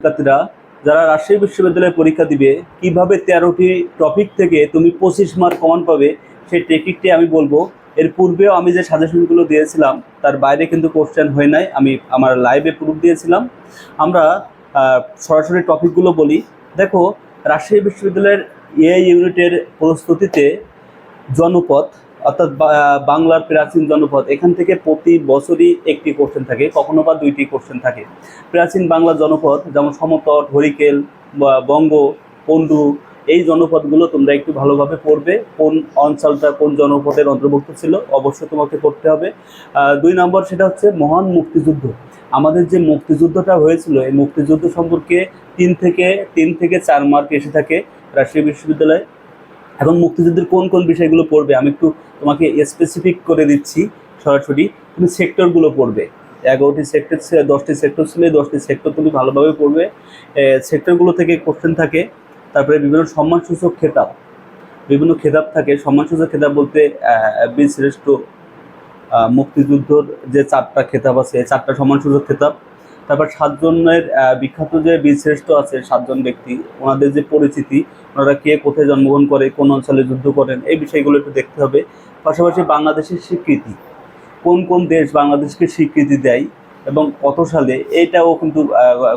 শিক্ষার্থীরা, যারা রাজশাহী বিশ্ববিদ্যালয়ে পরীক্ষা দিবে, কীভাবে তেরোটি টপিক থেকে তুমি পঁচিশ মার্ক কমান পাবে, সেই টেকনিকটি আমি বলব। এর পূর্বেও আমি যে সাজেশনগুলো দিয়েছিলাম, তার বাইরে কিন্তু কোশ্চেন হয় নাই, আমি আমার লাইভে প্রুফ দিয়েছিলাম। আমরা সরাসরি টপিকগুলো বলি। দেখো, রাজশাহী বিশ্ববিদ্যালয়ের এ ইউনিটের প্রস্তুতিতে জনপদ অর্থাৎ বাংলার প্রাচীন জনপদ, এখান থেকে প্রতি বছরই একটি কোশ্চেন থাকে, কখনো বা দুইটি কোশ্চেন থাকে। প্রাচীন বাংলা জনপদ, যেমন সমতট, হরিকেল বঙ্গ পন্ডু এই জনপদগুলো তোমরা একটু ভালোভাবে পড়বে, কোন অঞ্চলটা কোন জনপদের অন্তর্ভুক্ত ছিল, অবশ্যই তোমাকে পড়তে হবে। দুই নম্বর সেটা হচ্ছে মহান মুক্তিযুদ্ধ। আমাদের যে মুক্তিযুদ্ধটা হয়েছিল, এই মুক্তিযুদ্ধ সম্পর্কে তিন থেকে তিন থেকে চার মার্ক এসে থাকে রাজশাহী বিশ্ববিদ্যালয়ে। এখন মুক্তিযুদ্ধের কোন কোন বিষয়গুলো পড়বে? আমি একটু তোমাকে স্পেসিফিক করে দিচ্ছি সরাসরি। তুমি সেক্টরগুলো পড়বে। এগারোটি সেক্টর দশটি সেক্টর ছিল, এই দশটি সেক্টর তুমি ভালোভাবে পড়বে। সেক্টরগুলো থেকে কোশ্চেন থাকে, তারপরে বিভিন্ন সম্মানসূচক খেতাব। বিভিন্ন খেতাব থাকে। সম্মানসূচক খেতাব বলতে বীর শ্রেষ্ঠ মুক্তিযুদ্ধর যে চারটা খেতাব আছে চারটা সম্মানসূচক খেতাব তারপর সাতজনের বিখ্যাত যে বীরশ্রেষ্ঠ আছে সাতজন ব্যক্তি, ওনাদের যে পরিচিতি, ওনারা কে কোথায় জন্মগ্রহণ করে, কোন অঞ্চলে যুদ্ধ করেন, এই বিষয়গুলো একটু দেখতে হবে। পাশাপাশি বাংলাদেশের স্বীকৃতি, কোন কোন দেশ বাংলাদেশকে স্বীকৃতি দেয় এবং কত সালে এইটাও কিন্তু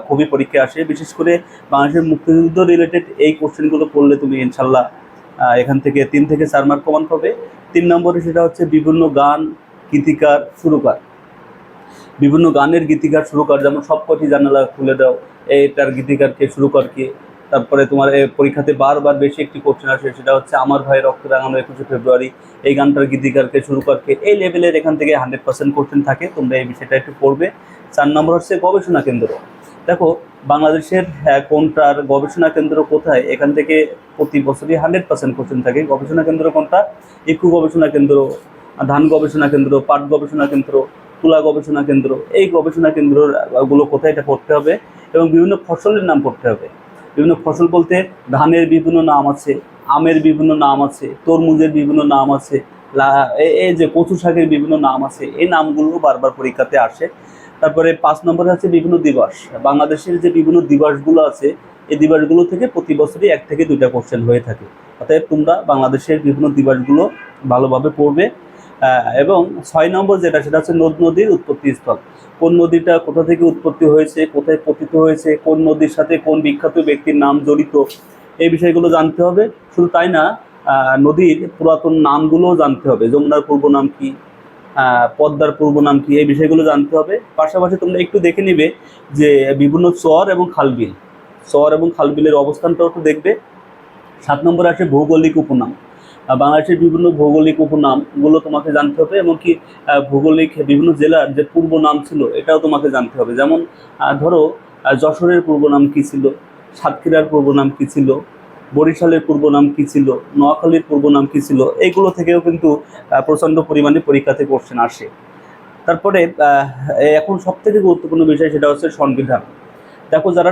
খুবই পরীক্ষা আসে। বিশেষ করে বাংলাদেশের মুক্তিযুদ্ধ রিলেটেড এই কোশ্চেনগুলো পড়লে তুমি ইনশাল্লাহ এখান থেকে তিন থেকে চার মার্ক কমান পাবে। তিন নম্বরে সেটা হচ্ছে বিভিন্ন গান, গীতিকার, সুরকার। বিভিন্ন গানের গীতিকার শুরু সুরকার যেমন সবকটি জানালা খুলে দাও এটার গীতিকারকে সুরকারকে তারপরে তোমার পরীক্ষাতে বারবার বেশি একটি কোশ্চেন আসে সেটা হচ্ছে আমার ভাই রক্ত রাঙানো একুশে ফেব্রুয়ারি এই গানটার গীতিকারকে শুরু সুরকারকে এই লেভেলের এখান থেকে হান্ড্রেড পার্সেন্ট কোশ্চেন থাকে তোমরা এই বিষয়টা একটু পড়বে। চার নম্বর হচ্ছে গবেষণা কেন্দ্র। দেখো বাংলাদেশের আহ, কোনটার গবেষণা কেন্দ্র কোথায়? এখান থেকে প্রতি বছরই হান্ড্রেড পার্সেন্ট কোশ্চেন থাকে। গবেষণা কেন্দ্র কোনটা? ইকু গবেষণা কেন্দ্র ধান গবেষণা কেন্দ্র পাট গবেষণা কেন্দ্র তুলা গবেষণা কেন্দ্র। এই গবেষণা কেন্দ্রগুলো কোথায় এটা পড়তে হবে এবং বিভিন্ন ফসলের নাম পড়তে হবে। বিভিন্ন ফসল বলতে ধানের বিভিন্ন নাম আছে, আমের বিভিন্ন নাম আছে, তরমুজের বিভিন্ন নাম আছে এই যে কচু শাকের বিভিন্ন নাম আছে, এই নামগুলো বারবার পরীক্ষাতে আসে। তারপরে পাঁচ নম্বরে আছে বিভিন্ন দিবস। বাংলাদেশের যে বিভিন্ন দিবসগুলো আছে, এই দিবসগুলো থেকে প্রতি বছরই এক থেকে দুইটা কোশ্চেন হয়ে থাকে। অতএব তোমরা বাংলাদেশের বিভিন্ন দিবসগুলো ভালোভাবে পড়বে। এবং ছয় নম্বর যেটা, সেটা হচ্ছে নদ নদীর উৎপত্তি স্থল। কোন নদীটা কোথা থেকে উৎপত্তি হয়েছে, কোথায় পতিত হয়েছে, কোন নদীর সাথে কোন বিখ্যাত ব্যক্তির নাম জড়িত, এই বিষয়গুলো জানতে হবে। শুধু তাই না নদীর পুরাতন নামগুলোও জানতে হবে। যমুনার পূর্ব নাম কি পদ্মার পূর্ব নাম কি, এই বিষয়গুলো জানতে হবে। পাশাপাশি তোমরা একটু দেখে নিবে যে বিভিন্ন চর এবং খালবিল। চর এবং খালবিলের অবস্থানটাও একটু দেখবে। সাত নম্বরে আসে ভৌগোলিক উপনাম। বাংলাদেশের বিভিন্ন ভৌগোলিক উপনামগুলো তোমাকে জানতে হবে, এমনকি ভৌগোলিক বিভিন্ন জেলার যে পূর্ব নাম ছিল, এটাও তোমাকে জানতে হবে। যেমন ধরো যশোরের পূর্ব নাম কী ছিল? সাতক্ষীরার পূর্ব নাম কী ছিল? বরিশালের পূর্ব নাম কী ছিল? নোয়াখালীর পূর্ব নাম কী ছিল? এইগুলো থেকেও কিন্তু প্রচণ্ড পরিমাণে পরীক্ষাতে কোশ্চেন আসে। তারপরে এখন সব থেকে গুরুত্বপূর্ণ বিষয় সেটা হচ্ছে সংবিধান। দেখো, যারা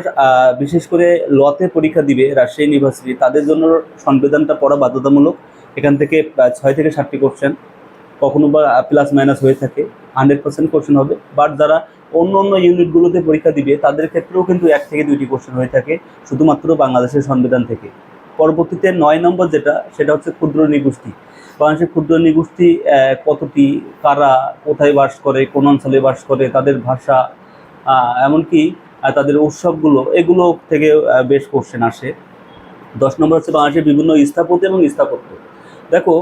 বিশেষ করে লতে পরীক্ষা দিবে, রাজশাহী ইউনিভার্সিটি, তাদের জন্য সংবিধানটা পড়া বাধ্যতামূলক। এখান থেকে ছয় থেকে সাতটি কোশ্চেন কখনো বা প্লাস মাইনাস হয়ে থাকে হান্ড্রেড পার্সেন্ট কোশ্চেন হবে বাট যারা অন্য অন্য ইউনিটগুলোতে পরীক্ষা দিবে, তাদের ক্ষেত্রেও কিন্তু এক থেকে দুইটি কোশ্চেন হয়ে থাকে, শুধুমাত্র বাংলাদেশের সংবিধান থেকে। পরবর্তীতে নয় নম্বর যেটা, সেটা হচ্ছে ক্ষুদ্র নিগোষ্ঠী। বাংলাদেশের ক্ষুদ্র নিগোষ্ঠী কতটি, কারা, কোথায় বাস করে, কোন অঞ্চলে বাস করে, তাদের ভাষা এমনকি তাদের উৎসবগুলো, এগুলো থেকে বেশ কোশ্চেন আসে। দশ নম্বর হচ্ছে বাংলাদেশের বিভিন্ন স্থাপত্য এবং স্থাপত্য। দেখো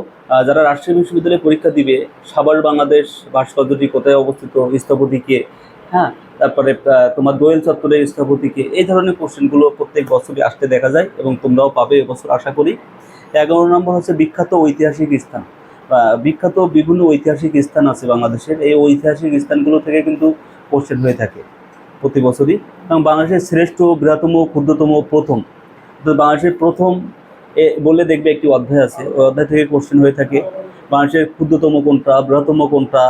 যারা রাজশাহী বিশ্ববিদ্যালয়ে পরীক্ষা দিবে, সাভার বাংলাদেশ ভাস্কর্যটি কোথায় অবস্থিত? স্থপতিকে হ্যাঁ তারপরে তোমার দোয়েল চত্বরের স্থপতিকে এই ধরনের কোশ্চেনগুলো প্রত্যেক বছরই আসতে দেখা যায় এবং তোমরাও পাবে এবছর আশা করি। এগারো নম্বর হচ্ছে বিখ্যাত ঐতিহাসিক স্থান। বিখ্যাত বিভিন্ন ঐতিহাসিক স্থান আছে বাংলাদেশের। এই ঐতিহাসিক স্থানগুলো থেকে কিন্তু কোশ্চেন হয়ে থাকে প্রতি বছরই। এবং বাংলাদেশের শ্রেষ্ঠ, বৃহত্তম, ক্ষুদ্রতম, প্রথম। বাংলাদেশের প্রথম এ বলে দেখবে একটি অধ্যায় আছে। ওই অধ্যায় থেকে কোশ্চেন হয়ে থাকে বাংলাদেশের ক্ষুদ্রতম কোনটা, বৃহত্তম কোনটা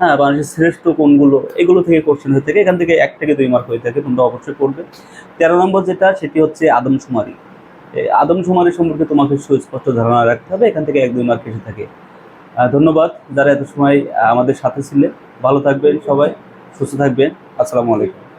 হ্যাঁ বাংলাদেশের শ্রেষ্ঠ কোনগুলো, এগুলো থেকে কোশ্চেন হয়ে থাকে। এখান থেকে এক থেকে দুই মার্ক হয়ে থাকে, তোমরা অবশ্যই করবে তেরো নম্বর যেটা, সেটি হচ্ছে আদমশুমারি। আদমশুমারি সম্পর্কে তোমাকে সুস্পষ্ট ধারণা রাখতে হবে। এখান থেকে এক, দুই মার্ক এসে থাকে। ধন্যবাদ যারা এত সময় আমাদের সাথে ছিলেন। ভালো থাকবেন সবাই, সুস্থ থাকবেন। আসসালামু আলাইকুম।